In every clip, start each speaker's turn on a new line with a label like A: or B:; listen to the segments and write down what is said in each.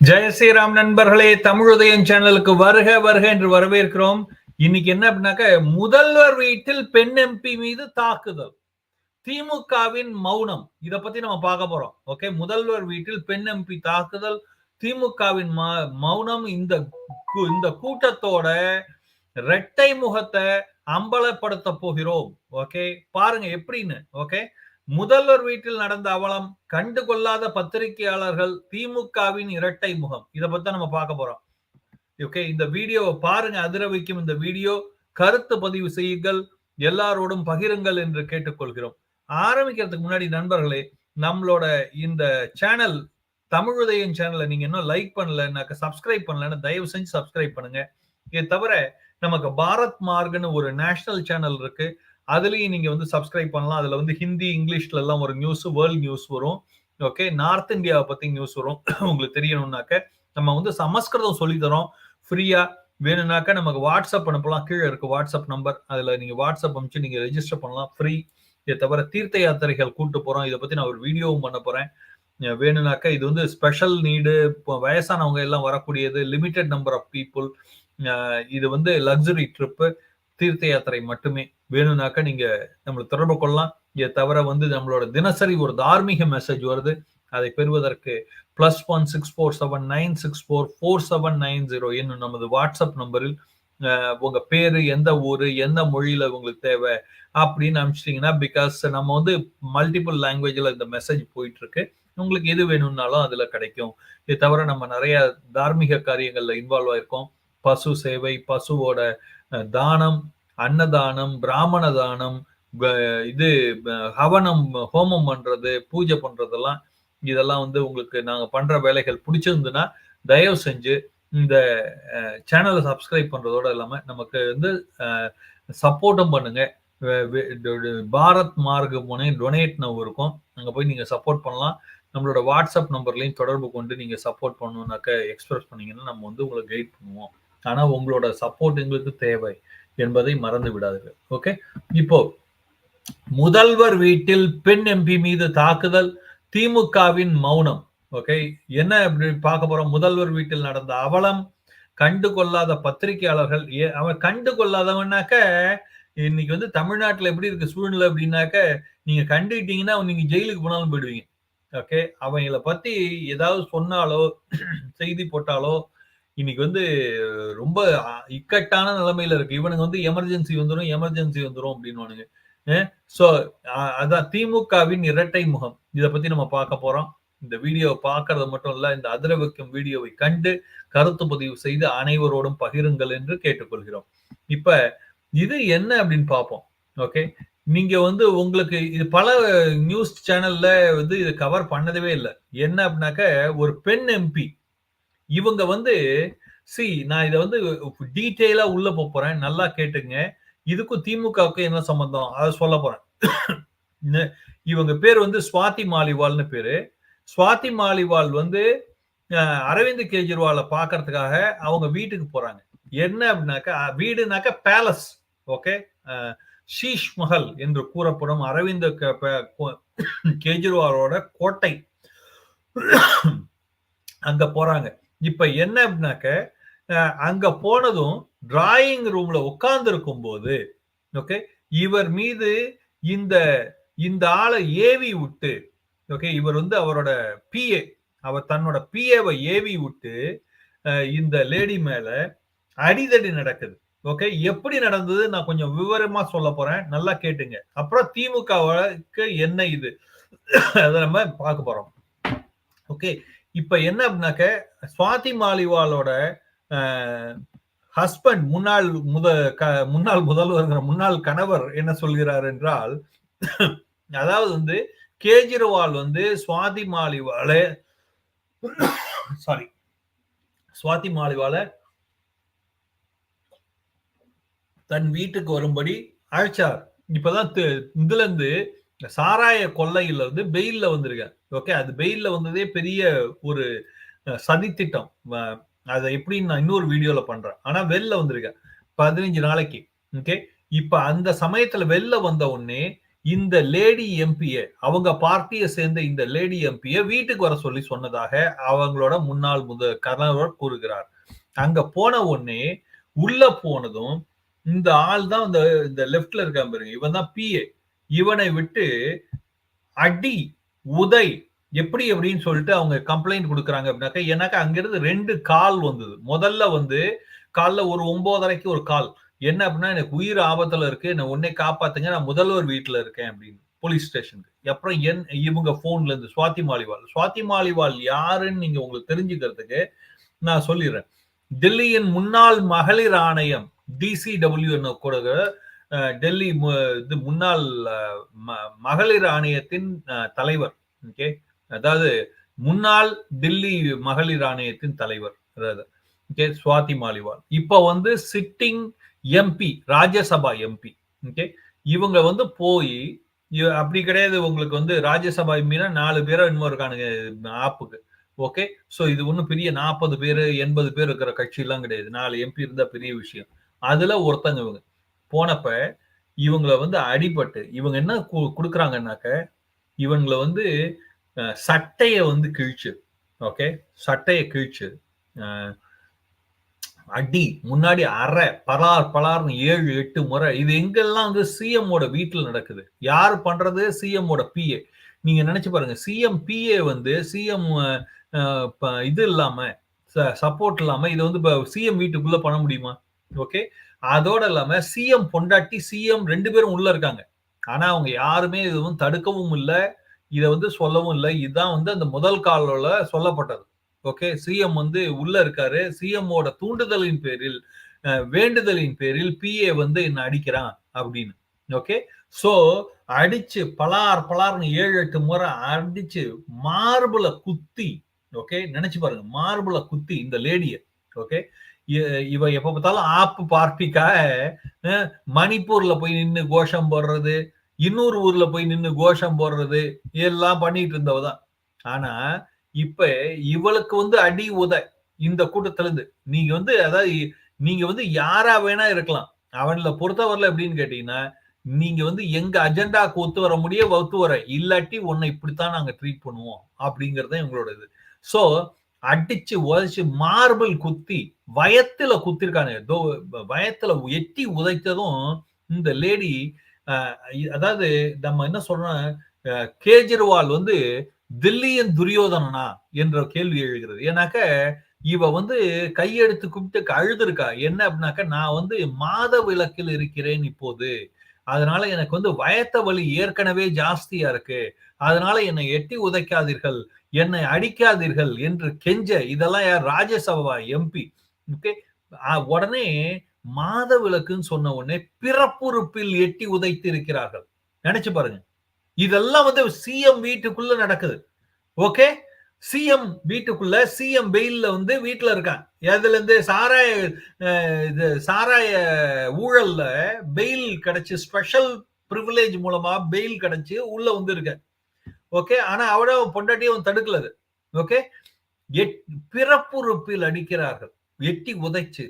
A: ஜெய ஸ்ரீராம் நண்பர்களே தமிழுதயம் சேனலுக்கு வருக வருக என்று வரவேற்கிறோம். இன்னைக்கு என்ன அப்படின்னாக்க முதல்வர் வீட்டில் பெண் எம்பி மீது தாக்குதல். திமுகவின் மௌனம். இத பத்தி நம்ம பார்க்க போறோம். ஓகே முதல்வர் வீட்டில் பெண் எம்பி தாக்குதல் திமுகவின் மௌனம் இந்த இந்த கூட்டத்தோட இரட்டை முகத்தை அம்பலப்படுத்த போகிறோம். ஓகே பாருங்க எப்படின்னு. ஓகே முதல்வர் வீட்டில் நடந்த அவலம் கண்டு கொள்ளாத பத்திரிகையாளர்கள் திமுகவின் இரட்டை முகம். இத பத்தி நம்ம பார்க்க போறோம். ஓகே இந்த வீடியோவை பாருங்க அதிர வைக்கும் இந்த வீடியோ கருத்து பதிவு செய்யுங்கள் எல்லாரோடும் பகிருங்கள் என்று கேட்டுக்கொள்கிறோம். ஆரம்பிக்கிறதுக்கு முன்னாடி நண்பர்களே நம்மளோட இந்த சேனல் தமிழுதயம் சேனலை நீங்க இன்னும் லைக் பண்ணலன்னாக்க சப்ஸ்கிரைப் பண்ணலன்னு தயவு செஞ்சு சப்ஸ்கிரைப் பண்ணுங்க. இதை தவிர நமக்கு பாரத் மார்க்னு ஒரு நேஷனல் சேனல் இருக்கு. அதுலயும் நீங்க வந்து சப்ஸ்கிரைப் பண்ணலாம். அதுல வந்து ஹிந்தி இங்கிலீஷ்ல எல்லாம் ஒரு நியூஸ் வேர்ல்ட் நியூஸ் வரும். ஓகே நார்த் இந்தியாவை பத்தி நியூஸ் வரும். உங்களுக்கு தெரியணும்னாக்க நம்ம வந்து சமஸ்கிருதம் சொல்லி தரோம் ஃப்ரீயா வேணும்னாக்க நமக்கு வாட்ஸ்அப் அனுப்பலாம். கீழே இருக்கு வாட்ஸ்அப் நம்பர் அதுல நீங்க வாட்ஸ்அப் அனுப்பிச்சு நீங்க ரெஜிஸ்டர் பண்ணலாம். ஃப்ரீ இதை தவிர தீர்த்த யாத்திரைகள் கூட்டு போறோம். இதை பத்தி நான் ஒரு வீடியோவும் பண்ண போறேன். அஹ் வேணும்னாக்க இது வந்து ஸ்பெஷல் நீடு வயசானவங்க எல்லாம் வரக்கூடியது லிமிட்டெட் நம்பர் ஆஃப் பீப்புள் இது வந்து லக்ஸுரி ட்ரிப்பு தீர்த்த யாத்திரை மட்டுமே. வேணும்னாக்க நீங்க நம்மளை தொடர்பு கொள்ளலாம். இதை தவிர வந்து நம்மளோட தினசரி ஒரு தார்மீக மெசேஜ் வருது. அதை பெறுவதற்கு plus one six four seven nine six four four seven nine zero என்னும் நமது வாட்ஸ்அப் நம்பரில் உங்க பேரு எந்த ஊரு எந்த மொழியில உங்களுக்கு தேவை அப்படின்னு அனுப்பிச்சிட்டீங்கன்னா பிகாஸ் நம்ம வந்து மல்டிபிள் லாங்குவேஜ்ல இந்த மெசேஜ் போயிட்டு இருக்கு உங்களுக்கு எது வேணும்னாலும் அதுல கிடைக்கும். இது தவிர நம்ம நிறைய தார்மீக காரியங்கள்ல இன்வால்வ் ஆயிருக்கோம். பசு சேவை பசுவோட தானம் அன்னதானம் பிராமண தானம் இது ஹவனம் ஹோமம் பண்றது பூஜை பண்றதெல்லாம் இதெல்லாம் வந்து உங்களுக்கு நாங்க பண்ற வேலைகள் பிடிச்சிருந்துன்னா தயவு செஞ்சு இந்த சேனலை சப்ஸ்கிரைப் பண்றதோட இல்லாம நமக்கு வந்து சப்போர்ட்டும் பண்ணுங்க. பாரத் மார்க் போனே டொனேட் நவ் இருக்கும். அங்க போய் நீங்க சப்போர்ட் பண்ணலாம். நம்மளோட வாட்ஸ்அப் நம்பர்லையும் தொடர்பு கொண்டு நீங்க சப்போர்ட் பண்ணணும்னாக்க எக்ஸ்பிரஸ் பண்ணீங்கன்னா நம்ம வந்து உங்களை கைட் பண்ணுவோம். ஆனா உங்களோட சப்போர்ட் எங்களுக்கு தேவை. என்பதை மறந்து விடாதீர்கள். ஓகே இப்போ முதல்வர் வீட்டில் பெண் எம்பி மீது தாக்குதல் திமுகவின் மௌனம். ஓகே என்ன அப்படி பார்க்க போறோம்? முதல்வர் வீட்டில் நடந்த அவலம் கண்டு கொள்ளாத பத்திரிகையாளர்கள் ஏ- அவன் கண்டு கொள்ளாதவனாக்க இன்னைக்கு வந்து தமிழ்நாட்டில் எப்படி இருக்கு சூழ்நிலை அப்படின்னாக்க நீங்க கண்டுக்கிட்டீங்கன்னா நீங்க ஜெயிலுக்கு போனாலும் போயிடுவீங்க. ஓகே அவங்கள பத்தி ஏதாவது சொன்னாலோ செய்தி போட்டாலோ இன்னைக்கு வந்து ரொம்ப இக்கட்டான நிலைமையில இருக்கு. இவனுங்க வந்து எமர்ஜென்சி வந்துடும் எமர்ஜென்சி வந்துடும் அப்படின்னு சோ அதான் திமுகவின் இரட்டை முகம். இதை பத்தி நம்ம பார்க்க போறோம். இந்த வீடியோவை பார்க்கறது மட்டும் இல்ல இந்த அதிர வைக்கும் வீடியோவை கண்டு கருத்து பதிவு செய்து அனைவரோடும் பகிருங்கள் என்று கேட்டுக்கொள்கிறோம். இப்ப இது என்ன அப்படின்னு பார்ப்போம். ஓகே? நீங்க வந்து உங்களுக்கு இது பல நியூஸ் சேனல்ல வந்து இது கவர் பண்ணதவே இல்லை. என்ன அப்படின்னாக்க ஒரு பெண் எம்பி இவங்க வந்து சி நான் இதை வந்து டீட்டெயிலா உள்ள போறேன். நல்லா கேட்டுங்க. இதுக்கும் திமுகவுக்கும் என்ன சம்பந்தம்? அதை சொல்ல போறேன். இவங்க பேர் வந்து சுவாதி மாலிவால்னு பேரு. சுவாதி மாலிவால் வந்து அரவிந்த் கெஜ்ரிவாலை பார்க்கறதுக்காக அவங்க வீட்டுக்கு போறாங்க. என்ன அப்படின்னாக்கா வீடுனாக்கா வீடுனாக்க பேலஸ் ஓகே ஷீஷ் மஹல் என்று கூறப்படும் அரவிந்த் கெஜ்ரிவாலோட கோட்டை. அங்க போறாங்க. இப்ப என்ன அப்படின்னாக்க அங்க போனதும் டிராயிங் ரூம்ல உட்கார்ந்து இருக்கும் போது ஓகே இவர் மீது இந்த இந்த ஆளை ஏவி விட்டு ஓகே இவர் வந்து அவரோட பிஏ அவர் தன்னோட பிஏவை ஏவி விட்டு அஹ், இந்த லேடி மேல அடிதடி நடக்குது ஓகே எப்படி நடந்தது நான் கொஞ்சம் விவரமா சொல்ல போறேன் நல்லா கேட்டுங்க. அப்புறம் திமுகவுக்கு என்ன இது? அதை நம்ம பார்க்க போறோம் ஓகே இப்ப என்ன அப்படின்னாக்க சுவாதி மாலிவாலோட ஹஸ்பண்ட் முன்னாள் முத க- முன்னாள் முதல்வர் முன்னாள் கணவர் என்ன சொல்கிறார் என்றால் அதாவது வந்து கேஜ்ரிவால் வந்து சுவாதி மாலிவால சாரி சுவாதி மாலிவால தன் வீட்டுக்கு வரும்படி அழைச்சார். இப்பதான் இதுல இருந்து சாராய கொள்ளையில இருந்து பெயில்ல வந்திருக்கார். ஓகே அது பெயில்ல வந்ததே பெரிய ஒரு சதித்திட்டம். அதை எப்படி நான் இன்னொரு வீடியோல பண்றேன். ஆனா வெளில வந்திருக்கேன். பதினஞ்சு நாளைக்கு. ஓகே இப்ப அந்த சமயத்துல வெளில வந்த உடனே இந்த லேடி எம்பியை அவங்க பார்ட்டியை சேர்ந்த இந்த லேடி எம்பியை வீட்டுக்கு வர சொல்லி சொன்னதாக அவங்களோட முன்னாள் முத கணவர் கூறுகிறார். அங்க போன உடனே உள்ள போனதும் இந்த ஆள் தான் இந்த இந்த லெப்ட்ல இருக்கான் பாருங்க. இவன் தான் பிஏ இவனை விட்டு அடி உதை எப்படி அப்படின்னு சொல்லிட்டு அவங்க கம்ப்ளைண்ட் கொடுக்குறாங்க அப்படின்னாக்கா எனக்கு அங்கிருந்து ரெண்டு கால் வந்தது. முதல்ல வந்து காலைல ஒரு ஒன்பதரைக்கு ஒரு கால் என்ன அப்படின்னா எனக்கு உயிர் ஆபத்தில் இருக்கு நான் உன்னை காப்பாத்துங்க நான் முதல்வர் வீட்டில் இருக்கேன் அப்படின்னு போலீஸ் ஸ்டேஷனுக்கு அப்புறம் என் இவங்க ஃபோன்ல இருந்து சுவாதி மாலிவால். சுவாதி மாலிவால் யாருன்னு நீங்க உங்களுக்கு தெரிஞ்சுக்கிறதுக்கு நான் சொல்லிடுறேன். டெல்லியின் முன்னாள் மகளிர் ஆணையம் டிசிடபிள்யூ கூட டெல்லி இது முன்னாள் மகளிர் ஆணையத்தின் தலைவர். ஓகே? அதாவது முன்னாள் டெல்லி மகளிர் ஆணையத்தின் தலைவர். ஓகே? சுவாதி மாலிவால். இப்போ வந்து sitting MP Rajya Sabha MP okay? இவங்க வந்து போய் அப்படி கிடையாது. உங்களுக்கு வந்து ராஜ்யசபா எம்பினா நாலு பேரோ இன்னும் இருக்கானுங்க ஆப்புக்கு. ஓகே? சோ இது ஒன்றும் பெரிய நாற்பது பேர் எண்பது பேர் இருக்கிற கட்சியெல்லாம் கிடையாது. நாலு எம்பி இருந்தால் பெரிய விஷயம். அதுல ஒருத்தங்க இவங்க. போனப்ப இவங்களை வந்து அடிபட்டு இவங்க என்ன கொடுக்குறாங்கன்னாக்க இவங்களை வந்து சட்டையை வந்து கிழிச்சு ஓகே? சட்டையை கிழிச்சு அடி முன்னாடி அரை பலார் பலார்னு ஏழு எட்டு முறை இது எங்கெல்லாம் வந்து சிஎம்மோட வீட்டில் நடக்குது? யார் பண்றது? சிஎம்மோட பிஏ நீங்க நினைச்சு பாருங்க சிஎம் பிஏ வந்து சிஎம் இது இல்லாம சப்போர்ட் இல்லாம இதை வந்து சிஎம் வீட்டுக்குள்ள பண்ண முடியுமா? ஓகே? அதோட இல்லாம சிஎம் பொண்டாட்டி சிஎம் ரெண்டு பேரும் உள்ள இருக்காங்க. ஆனா அவங்க யாருமே எதுவும் தடுக்கவும் இல்லை இதை வந்து சொல்லவும் இல்லை. இதுதான் வந்து அந்த முதல் காலில் சொல்லப்பட்டது. ஓகே சிஎம் வந்து உள்ள இருக்காரு. சிஎம்மோட தூண்டுதலின் பேரில் வேண்டுதலின் பேரில் பிஏ வந்து என்ன அடிக்கிறான் அப்படின்னு. ஓகே சோ அடிச்சு பலார் பலார்னு ஏழு எட்டு முறை அடிச்சு மார்புல குத்தி ஓகே நினைச்சு பாருங்க மார்புல குத்தி இந்த லேடிய ஓகே இவ எப்ப பார்த்தாலும் ஆப்பு பார்ட்டிக்காக மணிப்பூர்ல போய் நின்று கோஷம் போடுறது இன்னொரு ஊர்ல போய் நின்று கோஷம் போடுறது எல்லாம் பண்ணிட்டு இருந்தவதான் ஆனா இப்ப இவளுக்கு வந்து அடி உத இந்த கூட்டத்துல இருந்து நீங்க வந்து அதாவது நீங்க வந்து யாரா வேணா இருக்கலாம். அவன்ல பொறுத்தவரல எப்படின்னு கேட்டீங்கன்னா நீங்க வந்து எங்க அஜெண்டாக்கு ஒத்து வர முடிய ஒத்து வர இல்லாட்டி உன்னை இப்படித்தான் நாங்க ட்ரீட் பண்ணுவோம் அப்படிங்கறத எங்களோட இது சோ அடிச்சு உதச்சு மார்பிள் குத்தி வயத்துல குத்திருக்காங்க. வயத்துல எட்டி உதைத்ததும் இந்த லேடி அதாவது நம்ம என்ன சொல்றோம் கேஜ்ரிவால் வந்து தில்லியின் துரியோதனனா என்ற கேள்வி எழுகிறது. ஏன்னாக்க இவ வந்து கையெடுத்து கும்பிட்டு அழுதுருக்கா. என்ன அப்படின்னாக்க நான் வந்து மாத விளக்கில் இருக்கிறேன் இப்போது. அதனால எனக்கு வந்து வயத்த வலி ஏற்கனவே ஜாஸ்தியா இருக்கு. அதனால என்னை எட்டி உதைக்காதீர்கள். என்னை அடிக்காதீர்கள் என்று கெஞ்ச இதெல்லாம் யார்? ராஜ்யசபா எம்பி. ஓகே உடனே மாத விளக்குன்னு சொன்ன உடனே பிறப்புறுப்பில் எட்டி உதைத்து இருக்கிறார்கள் நினைச்சு பாருங்க. இதெல்லாம் வந்து சிஎம் வீட்டுக்குள்ள நடக்குது. ஓகே சிஎம் வீட்டுக்குள்ள சிஎம் பெயில்ல வந்து வீட்டுல இருக்கான் எதுல இருந்து சாராய இது சாராய ஊழல்ல பெயில் கிடைச்சு ஸ்பெஷல் ப்ரிவிலேஜ் மூலமா பெயில் கிடைச்சு உள்ள வந்து இருக்க. ஓகே ஆனா அவட பொண்டாட்டியும் தடுக்கலது ஓகே பிறப்புறுப்பில் அடிக்கிறார்கள். எட்டி உதைச்சு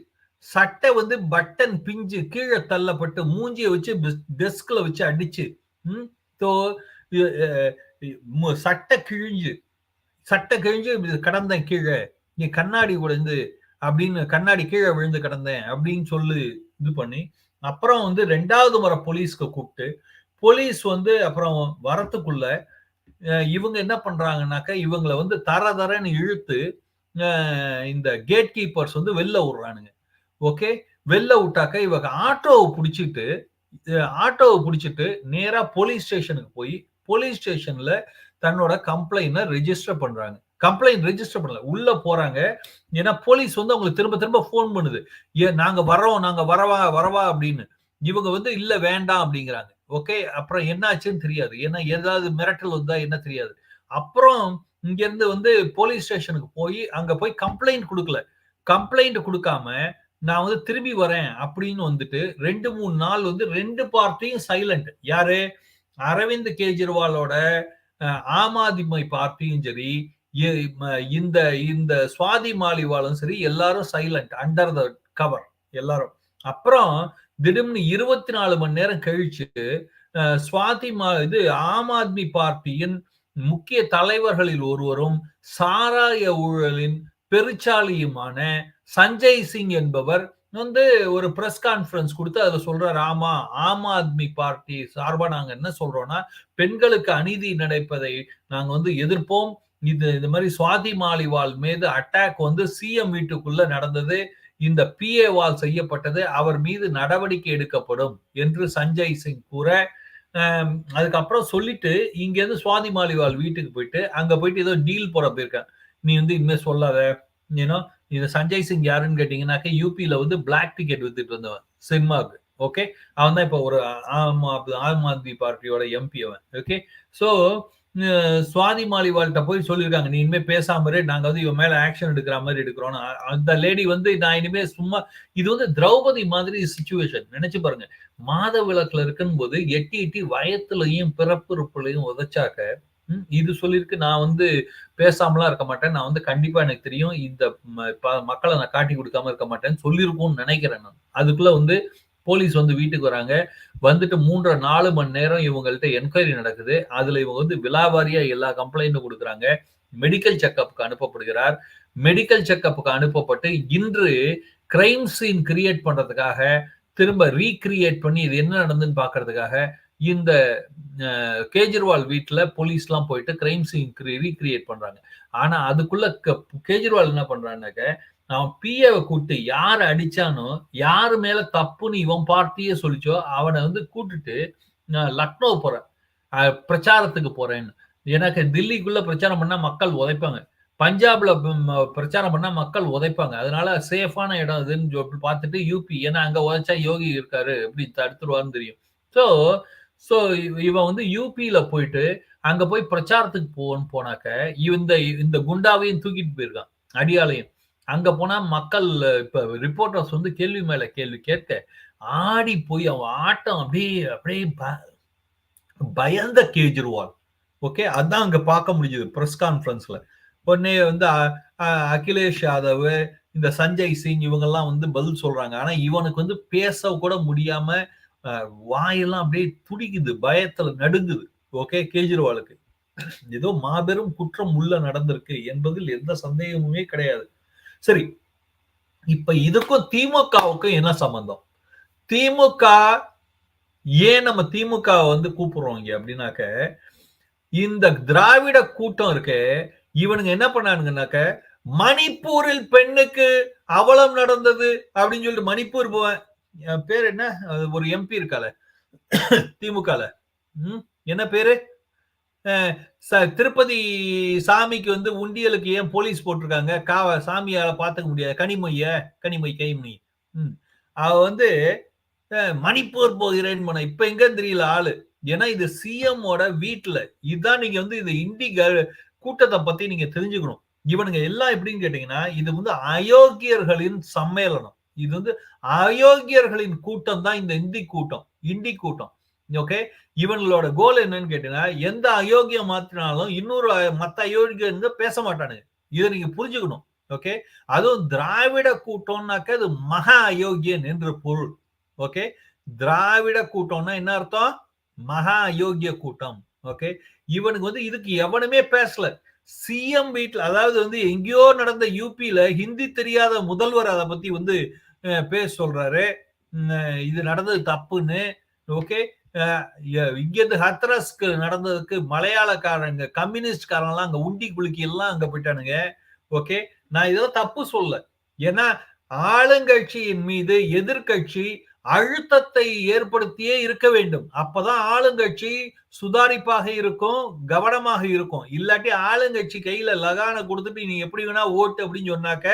A: சட்டை வந்து பட்டன் பிஞ்சு கீழே தள்ளப்பட்டு மூஞ்சியை வச்சு டெஸ்க்ல வச்சு அடிச்சு சட்டை கிழிஞ்சு சட்டை கிழிஞ்சு கடந்தேன் கீழே நீ கண்ணாடி உடைந்து அப்படின்னு கண்ணாடி கீழே விழுந்து கிடந்தேன் அப்படின்னு சொல்லி இது பண்ணி அப்புறம் வந்து ரெண்டாவது முறை போலீஸ்க்கு கூப்பிட்டு போலீஸ் வந்து அப்புறம் வரத்துக்குள்ள இவங்க என்ன பண்றாங்கன்னாக்கா இவங்களை வந்து தர தரன்னு இழுத்து இந்த கேட் கீப்பர்ஸ் வந்து வெளில விடுறானுங்க. ஓகே வெளில விட்டாக்க இவங்க ஆட்டோவை பிடிச்சிட்டு ஆட்டோவை பிடிச்சிட்டு நேரா போலீஸ் ஸ்டேஷனுக்கு போய் போலீஸ் ஸ்டேஷன்ல தன்னோட கம்ப்ளைண்ட ரெஜிஸ்டர் பண்றாங்க. கம்ப்ளைண்ட் ரெஜிஸ்டர் பண்ணல. உள்ள போறாங்க. ஏன்னா போலீஸ் வந்து அவங்களுக்கு திரும்ப திரும்ப ஃபோன் பண்ணுது. ஏ நாங்க வரோம் நாங்க வரவா வரவா அப்படின்னு. இவங்க வந்து இல்ல வேண்டாம் அப்படிங்கிறாங்க. ஓகே அப்புறம் என்ன ஆச்சுன்னு தெரியாது. ஏன்னா ஏதாவது மிரட்டல் வந்தா என்ன தெரியாது. அப்புறம் இங்கேருந்து வந்து போலீஸ் ஸ்டேஷனுக்கு போய் அங்கே போய் கம்ப்ளைண்ட் கொடுக்கல. கம்ப்ளைண்ட் கொடுக்காம நான் வந்து திரும்பி வரேன் அப்படின்னு வந்துட்டு ரெண்டு மூணு நாள் வந்து ரெண்டு பார்ட்டியும் சைலண்ட் யாரு? அரவிந்த் கெஜ்ரிவாலோட ஆம் ஆத்மி பார்ட்டியும் சரி இந்த இந்த சுவாதி மாலிவாலும் சரி எல்லாரும் சைலண்ட் அண்டர் த கவர் எல்லாரும். அப்புறம் திடீர்னு இருபத்தி நாலு மணி நேரம் கழிச்சு சுவாதி இது ஆம் ஆத்மி பார்ட்டியின் முக்கிய தலைவர்களில் ஒருவரும் சாராய ஊழலின் பெருச்சாலியுமான சஞ்சய் சிங் என்பவர் வந்து ஒரு பிரஸ் கான்பரன்ஸ் கொடுத்து அதை சொல்றாரு. ஆமா ஆம் ஆத்மி பார்ட்டி சார்பா நாங்க என்ன சொல்றோம்னா பெண்களுக்கு அநீதி நடப்பதை நாங்க வந்து எதிர்ப்போம். இது இந்த மாதிரி சுவாதி மாலிவால் மீது அட்டாக் வந்து சிஎம் வீட்டுக்குள்ள நடந்தது. இந்த பிஏ வால் செய்யப்பட்டது. அவர் மீது நடவடிக்கை எடுக்கப்படும் என்று சஞ்சய் சிங் கூற அதுக்கப்புறம் சொல்லிட்டு இங்கேருந்து சுவாதி மாலிவால் வீட்டுக்கு போயிட்டு அங்கே போயிட்டு ஏதோ டீல் போட போயிருக்கேன் நீ வந்து இனிமேல் சொல்லாத. ஏன்னா இது சஞ்சய் சிங் யாருன்னு கேட்டீங்கன்னாக்க யூபியில் வந்து பிளாக் டிக்கெட் வித்துட்டு இருந்தவன் சினிமாவுக்கு. ஓகே அவன் தான் இப்போ ஒரு ஆம் ஆம் ஆத்மி பார்ட்டியோட எம்பி அவன். ஓகே ஸோ சுவாதி மாலிவால்கிட்ட போய் சொல்லியிருக்காங்க நீ இனிமே பேசாம நாங்க வந்து இவன் மேல ஆக்ஷன் எடுக்கிற மாதிரி எடுக்கிறோம் அந்த லேடி வந்து நான் இனிமே சும்மா இது வந்து திரௌபதி மாதிரி சுச்சுவேஷன் நினைச்சு பாருங்க. மாத விளக்குல இருக்கும் போது எட்டி எட்டி வயத்துலயும் பிறப்புறுப்புலையும் உதைச்சாக்க இது சொல்லியிருக்கு நான் வந்து பேசாமலாம் இருக்க மாட்டேன். நான் வந்து கண்டிப்பா எனக்கு தெரியும். இந்த மக்களை நான் காட்டி கொடுக்காம இருக்க மாட்டேன்னு சொல்லியிருக்கும்னு நினைக்கிறேன் நான். அதுக்குள்ள வந்து போலீஸ் வந்து வீட்டுக்கு வராங்க. வந்துட்டு மூன்று நாலு மணி நேரம் இவங்கள்ட்ட என்கொயரி நடக்குது. அதுல இவங்க வந்து விலாவாரியா எல்லா கம்ப்ளைண்ட்டும் கொடுக்குறாங்க. மெடிக்கல் செக்கப்புக்கு அனுப்பப்படுகிறார். மெடிக்கல் செக்கப்புக்கு அனுப்பப்பட்டு இன்று கிரைம் சீன் கிரியேட் பண்றதுக்காக திரும்ப ரீக்ரியேட் பண்ணி இது என்ன நடந்துன்னு பாக்குறதுக்காக இந்த கேஜ்ரிவால் வீட்டுல போலீஸ் எல்லாம் போயிட்டு கிரைம் சீன் ரீக்ரியேட் பண்றாங்க. ஆனா அதுக்குள்ள கேஜ்ரிவால் என்ன பண்றாங்கன்னாக்க அவன் பிஏவை கூப்பிட்டு யார் அடிச்சானோ யாரு மேல தப்புன்னு இவன் பார்ட்டியே சொல்லிச்சோ அவனை வந்து கூட்டுட்டு லக்னோ போறேன். பிரச்சாரத்துக்கு போறேன்னு. எனக்கு தில்லிக்குள்ள பிரச்சாரம் பண்ணா மக்கள் உதைப்பாங்க. பஞ்சாப்ல பிரச்சாரம் பண்ணா மக்கள் உதைப்பாங்க. அதனால சேஃபான இடம் இதுன்னு பார்த்துட்டு யூபி ஏன்னா அங்க உதைச்சா யோகி இருக்காரு எப்படி தடுத்துருவான்னு தெரியும். ஸோ ஸோ இவன் வந்து யூபியில போயிட்டு அங்க போய் பிரச்சாரத்துக்கு போன்னு போனாக்க இந்த இந்த குண்டாவையும் தூக்கிட்டு போயிருக்கான் அடியாலையும் அங்க போனா மக்கள் இப்ப ரிப்போர்ட்டர்ஸ் வந்து கேள்வி மேல கேள்வி கேட்க ஆடி போய் அவன் ஆட்டம் அப்படியே அப்படியே பயந்த கேஜ்ரிவால் ஓகே அதான் அங்க பார்க்க முடிஞ்சது ப்ரெஸ் கான்ஃபரன்ஸ்ல உடனே வந்து அகிலேஷ் யாதவ் இந்த சஞ்சய் சிங் இவங்கெல்லாம் வந்து பதில் சொல்றாங்க. ஆனா இவனுக்கு வந்து பேச கூட முடியாம வாயெல்லாம் அப்படியே துடிக்குது பயத்துல நடுங்குது. ஓகே கேஜ்ரிவாலுக்கு ஏதோ மாபெரும் குற்றம் உள்ள நடந்திருக்கு என்பதில் எந்த சந்தேகமுமே கிடையாது. சரி இப்ப இதுக்கும் திமுகவுக்கும் என்ன சம்பந்தம்? திமுக ஏன் நம்ம திமுக வந்து கூப்பிடுறோம் இங்க அப்படின்னாக்க இந்த திராவிட கூட்டம் இருக்கு இவனுங்க என்ன பண்ணானுங்கனாக்க மணிப்பூரில் பெண்ணுக்கு அவலம் நடந்தது அப்படின்னு சொல்லிட்டு மணிப்பூர் போவேன். பேர் என்ன? ஒரு எம்பி இருக்கால திமுகல. என்ன பேரு? திருப்பதி சாமிக்கு வந்து உண்டியலுக்கு ஏன் போலீஸ் போட்டிருக்காங்க? காவ சாமியால பாத்துக்க முடியாது. கனிமொய்ய கனிமொய் கைமணி ம். அவ வந்து மணிப்பூர் போகிறேன் போன இப்ப எங்க தெரியல ஆளு? ஏன்னா இது சிஎம்மோட வீட்டுல இதுதான் நீங்க வந்து இந்த இந்தி கூட்டத்தை பத்தி நீங்க தெரிஞ்சுக்கணும். இவனுங்க எல்லாம் எப்படின்னு கேட்டீங்கன்னா இது வந்து அயோக்கியர்களின் சம்மேளனம். இது வந்து அயோக்கியர்களின் கூட்டம் தான் இந்த இந்தி கூட்டம் இந்தி கூட்டம். ஓகே இவங்களோட கோல் என்னன்னு கேட்டீங்கன்னா எந்த அயோக்கியம் மாத்தினாலும் இன்னொரு மத்த அயோக்கியங்க பேச மாட்டானுங்க. இதை நீங்க புரிஞ்சுக்கணும். ஓகே அதுவும் திராவிட கூட்டம்னாக்க அது மகா அயோக்கியன் என்று பொருள். ஓகே திராவிட கூட்டம்னா என்ன அர்த்தம்? மகா அயோக்கிய கூட்டம். ஓகே இவனுக்கு வந்து இதுக்கு எவனுமே பேசல. சிஎம் வீட்டில் அதாவது வந்து எங்கேயோ நடந்த யூபியில ஹிந்தி தெரியாத முதல்வர் அதை பத்தி வந்து பேச சொல்றாரு. இது நடந்தது தப்புன்னு. ஓகே இங்கேருந்து ஹத்ரஸ்க்கு நடந்ததுக்கு மலையாளக்காரங்க கம்யூனிஸ்ட்காரங்களாம் அங்க உண்டி குலுக்கி எல்லாம் அங்க போயிட்டானுங்க. ஓகே? நான் இதெல்லாம் தப்பு சொல்ல ஏன்னா ஆளுங்கட்சியின் மீது எதிர்கட்சி அழுத்தத்தை ஏற்படுத்தியே இருக்க வேண்டும். அப்பதான் ஆளுங்கட்சி சுதாரிப்பாக இருக்கும் கவனமாக இருக்கும். இல்லாட்டி ஆளுங்கட்சி கையில லகான கொடுத்துட்டு நீ எப்படி வேணா ஓட்டு அப்படின்னு சொன்னாக்க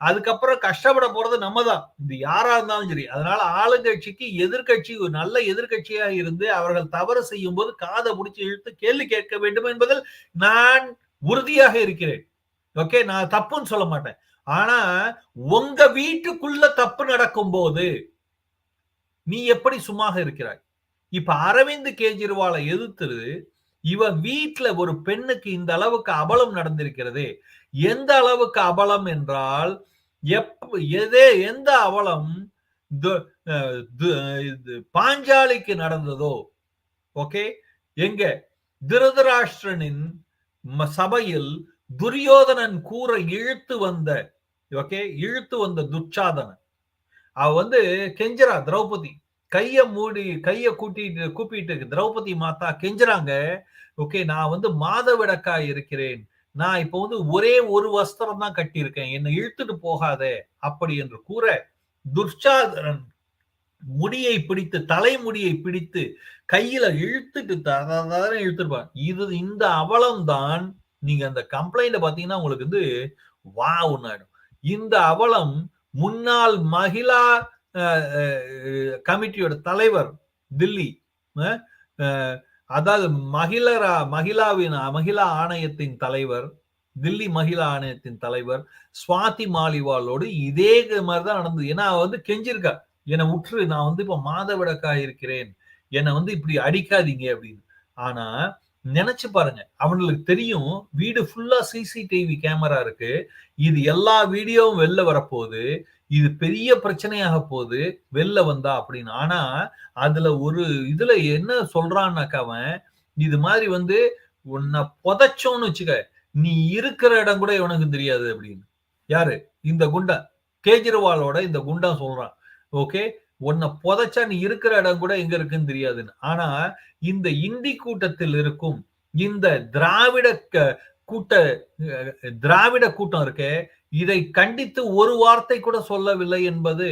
A: அதுக்கப்புறம் கஷ்டப்பட போறது நம்ம தான் இது யாரா இருந்தாலும் சரி. அதனால ஆளுங்கட்சிக்கு எதிர்கட்சி ஒரு நல்ல எதிர்கட்சியா இருந்து அவர்கள் தவறு செய்யும் போது காதை பிடிச்சி இழுத்து கேள்வி கேட்க வேண்டும் என்பதில் நான் உறுதியாக இருக்கிறேன். ஓகே? நான் தப்புன்னு சொல்ல மாட்டேன். ஆனா உங்க வீட்டுக்குள்ள தப்பு நடக்கும் போது நீ எப்படி சும்மாக இருக்கிறாய்? இப்ப அரவிந்த் கெஜ்ரிவாலை எதிர்த்து இவ வீட்டுல ஒரு பெண்ணுக்கு இந்த அளவுக்கு அபலம் நடந்திருக்கிறது எந்த அளவுக்கு அவலம் என்றால் எப் எதே எந்த அவலம் பாஞ்சாலிக்கு நடந்ததோ ஓகே? எங்க? திருதராஷ்டிரனின் சபையில் துரியோதனன் கூற இழுத்து வந்த ஓகே? இழுத்து வந்த துச்சாதனன். அவ வந்து கெஞ்சரா திரௌபதி. கைய மூடி கைய கூட்டிட்டு கூப்பிட்டு திரௌபதி மாதா கெஞ்சுறாங்க. ஓகே நான் வந்து மாதவிடக்காய் இருக்கிறேன். நான் இப்போ வந்து ஒரே ஒரு வஸ்திரம் தான் கட்டியிருக்கேன். என்னை இழுத்துட்டு போகாதே அப்படி என்று கூற துர்ச்சாதரன் முடியை பிடித்து தலைமுடியை பிடித்து கையில இழுத்துட்டு தர இழுத்துருப்பான். இது இந்த அவலம் தான் நீங்க அந்த கம்ப்ளைண்ட் பாத்தீங்கன்னா உங்களுக்கு வந்து வா ஆயிடும் இந்த அவலம் முன்னாள் மகிழா கமிட்டியோட தலைவர் தில்லி அதாவது மகிழரா மகிழாவின் மகிழா ஆணையத்தின் தலைவர் தில்லி மகிழா ஆணையத்தின் தலைவர் சுவாதி மாலிவாலோடு இதே மாதிரி தான் நடந்தது. ஏன்னா வந்து கெஞ்சிருக்கா என்னை உற்று நான் வந்து இப்ப மாதவிடக்காய் இருக்கிறேன் என்னை வந்து இப்படி அடிக்காதீங்க அப்படின்னு. ஆனா நினைச்சு பாருங்க. அவங்களுக்கு தெரியும் வீடு ஃபுல்லா சிசிடிவி கேமரா இருக்கு. இது எல்லா வீடியோவும் வெளில வரப்போகுது. இது பெரிய பிரச்சனையாக போகுது வெளில வந்தா அப்படின்னு. ஆனா அதுல ஒரு இதுல என்ன சொல்றான்னாக்க அவன் இது மாதிரி வந்து உன்னை புதைச்சோன்னு வச்சுக்க நீ இருக்கிற இடம் கூட இவனுக்கு தெரியாது அப்படின்னு. யாரு? இந்த குண்டா. கேஜ்ரிவாலோட இந்த குண்டா சொல்றான். ஓகே? உன்னை புதைச்சா நீ இருக்கிற இடம் கூட எங்க இருக்குன்னு தெரியாதுன்னு. ஆனா இந்த இந்தி கூட்டத்தில் இருக்கும் இந்த திராவிட கூட்ட திராவிட கூட்டம் இருக்கு இதை கண்டித்து ஒரு வார்த்தை கூட சொல்லவில்லை என்பது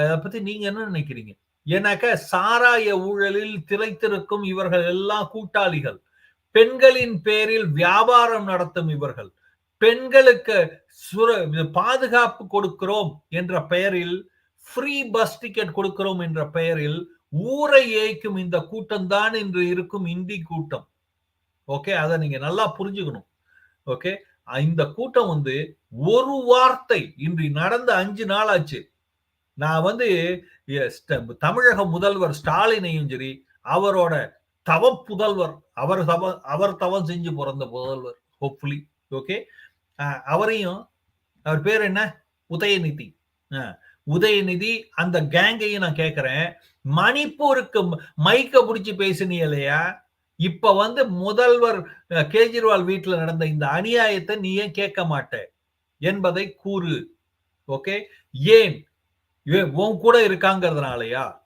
A: அதை பத்தி நீங்க என்ன நினைக்கிறீங்க? ஏன்னாக்க சாராய ஊழலில் திளைத்திருக்கும் இவர்கள் எல்லாம் கூட்டாளிகள். பெண்களின் பேரில் வியாபாரம் நடத்தும் இவர்கள். பெண்களுக்கு சுர பாதுகாப்பு கொடுக்கிறோம் என்ற பெயரில் ஃப்ரீ பஸ் டிக்கெட் கொடுக்கிறோம் என்ற பெயரில் ஊரை ஏய்க்கும் இந்த கூட்டம் தான் இன்று இருக்கும் இந்தி கூட்டம். ஓகே அதை நீங்க நல்லா புரிஞ்சுக்கணும். ஓகே இந்த கூட்டம் வந்து ஒரு வார்த்தை இன்று நடந்த அஞ்சு நாள் ஆச்சு நான் வந்து தமிழக முதல்வர் ஸ்டாலினையும் சரி அவரோட தவ புதல்வர் அவர் தவ அவர் தவம் செஞ்சு பிறந்த புதல்வர் ஹோப்ஃபுல்லி ஓகே அவரையும் அவர் பேர் என்ன? உதயநிதி. உதயநிதி அந்த கேங்கையும் நான் கேட்கிறேன் மணிப்பூருக்கு மைக்க பிடிச்சி பேசினீ இல்லையா? இப்ப வந்து முதல்வர் கேஜ்ரிவால் வீட்டில் நடந்த இந்த அநியாயத்தை நீ ஏன் கேட்க மாட்ட? என்பதை கூறு. ஓகே? ஏன்? ஏன் உன் கூட இருக்காங்கிறதுனாலயா?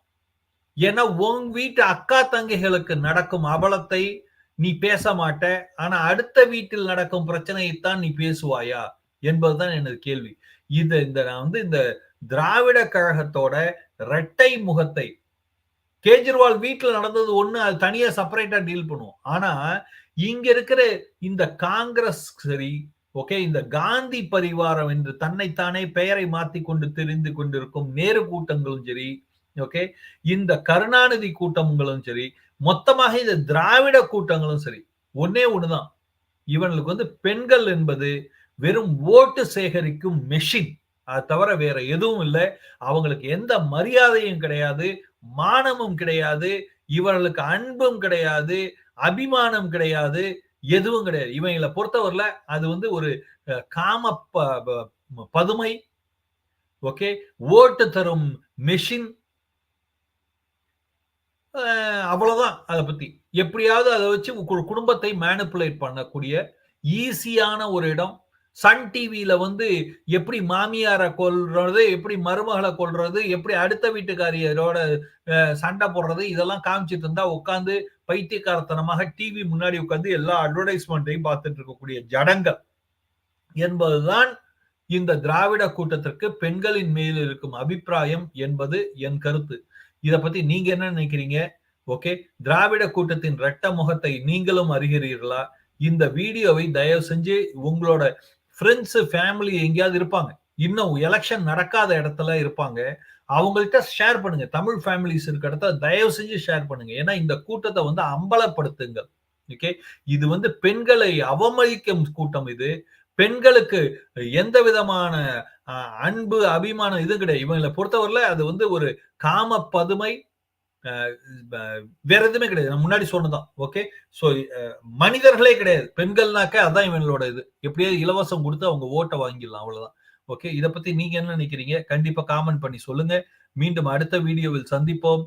A: ஏன்னா உன் வீட்டு அக்கா தங்கைகளுக்கு நடக்கும் அவலத்தை நீ பேச மாட்ட. ஆனா அடுத்த வீட்டில் நடக்கும் பிரச்சனையைத்தான் நீ பேசுவாயா? என்பதுதான் எனது கேள்வி. இது இந்த நான் வந்து இந்த திராவிட கழகத்தோட இரட்டை முகத்தை கேஜ்ரிவால் வீட்டில் நடந்தது ஒன்று அது தனியாக செப்பரேட்டாக டீல் பண்ணுவோம். ஆனால் இங்க இருக்கிற இந்த காங்கிரஸ் சரி ஓகே இந்த காந்தி பரிவாரம் என்று தன்னைத்தானே பெயரை மாத்தி கொண்டு தெரிந்து கொண்டிருக்கும் நேரு கூட்டங்களும் சரி ஓகே இந்த கருணாநிதி கூட்டங்களும் சரி மொத்தமாக இந்த திராவிட கூட்டங்களும் சரி ஒன்னே ஒண்ணுதான். இவங்களுக்கு வந்து பெண்கள் என்பது வெறும் ஓட்டு சேகரிக்கும் மெஷின் அது தவிர வேற எதுவும் இல்லை. அவங்களுக்கு எந்த மரியாதையும் கிடையாது மானமும் கிடையாது இவர்களுக்கு அன்பும் கிடையாது அபிமானம் கிடையாது எதுவும் கிடையாது. இவங்களை பொறுத்தவரையில அது வந்து ஒரு காம ப- ப- பதுமை ஓகே? ஓட்டு தரும் மெஷின். அவ்வளவுதான் அதை பத்தி. எப்படியாவது அதை வச்சு குடும்பத்தை மேனிப்புலேட் பண்ணக்கூடிய ஈஸியான ஒரு இடம். சன் டிவியில வந்து எப்படி மாமியாரை கொல்றது எப்படி மருமகளை கொல்றது எப்படி அடுத்த வீட்டுக்காரியரோட சண்டை போடுறது இதெல்லாம் காமிச்சிட்டு இருந்தா உட்காந்து பைத்தியக்காரத்தனமாக டிவி முன்னாடி உட்காந்து எல்லா அட்வர்டைஸ்மெண்ட்டையும் பார்த்துட்டு இருக்கக்கூடிய ஜடங்கள். என்பதுதான் இந்த திராவிட கூட்டத்திற்கு பெண்களின் மேல் இருக்கும் அபிப்பிராயம் என்பது என் கருத்து. இதை பத்தி நீங்க என்ன நினைக்கிறீங்க? ஓகே திராவிட கூட்டத்தின் ரெட்ட முகத்தை நீங்களும் அறிகிறீர்களா? இந்த வீடியோவை தயவு செஞ்சு உங்களோட ஃப்ரெண்ட்ஸ் ஃபேமிலி எங்கேயாவது இருப்பாங்க. இன்னும் எலெக்ஷன் நடக்காத இடத்துல இருப்பாங்க. அவங்கள்ட்ட ஷேர் பண்ணுங்க. தமிழ் ஃபேமிலிஸ் இருக்க இடத்துல தயவு செஞ்சு ஷேர் பண்ணுங்க. ஏன்னா இந்த கூட்டத்தை வந்து அம்பலப்படுத்துங்கள். ஓகே இது வந்து பெண்களை அவமதிக்கும் கூட்டம் இது. பெண்களுக்கு எந்த விதமான அன்பு அபிமானம் இது கிடையாது. இவங்களை பொறுத்தவரையில அது வந்து ஒரு காம பதுமை வேற எதுவுமே கிடையாது. நான் முன்னாடி சொன்னதான் ஓகே சோ மனிதர்களே கிடையாது. பெண்கள்னாக்க அதான் இவங்களோட இது. எப்படியாவது இலவசம் கொடுத்து அவங்க ஓட்டை வாங்கிடலாம். அவ்வளவுதான். ஓகே இதை பத்தி நீங்க என்ன நினைக்கிறீங்க? கண்டிப்பா காமெண்ட் பண்ணி சொல்லுங்க. மீண்டும் அடுத்த வீடியோவில் சந்திப்போம்.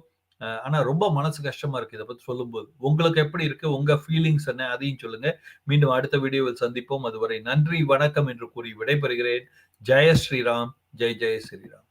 A: ஆனா ரொம்ப மனசு கஷ்டமா இருக்கு இதை பத்தி சொல்லும்போது. உங்களுக்கு எப்படி இருக்கு? உங்க ஃபீலிங்ஸ் என்ன? அதையும் சொல்லுங்க. மீண்டும் அடுத்த வீடியோவில் சந்திப்போம். அதுவரை நன்றி வணக்கம் என்று கூறி விடைபெறுகிறேன். ஜெய ஸ்ரீராம். ஜெய் ஜெய ஸ்ரீராம்.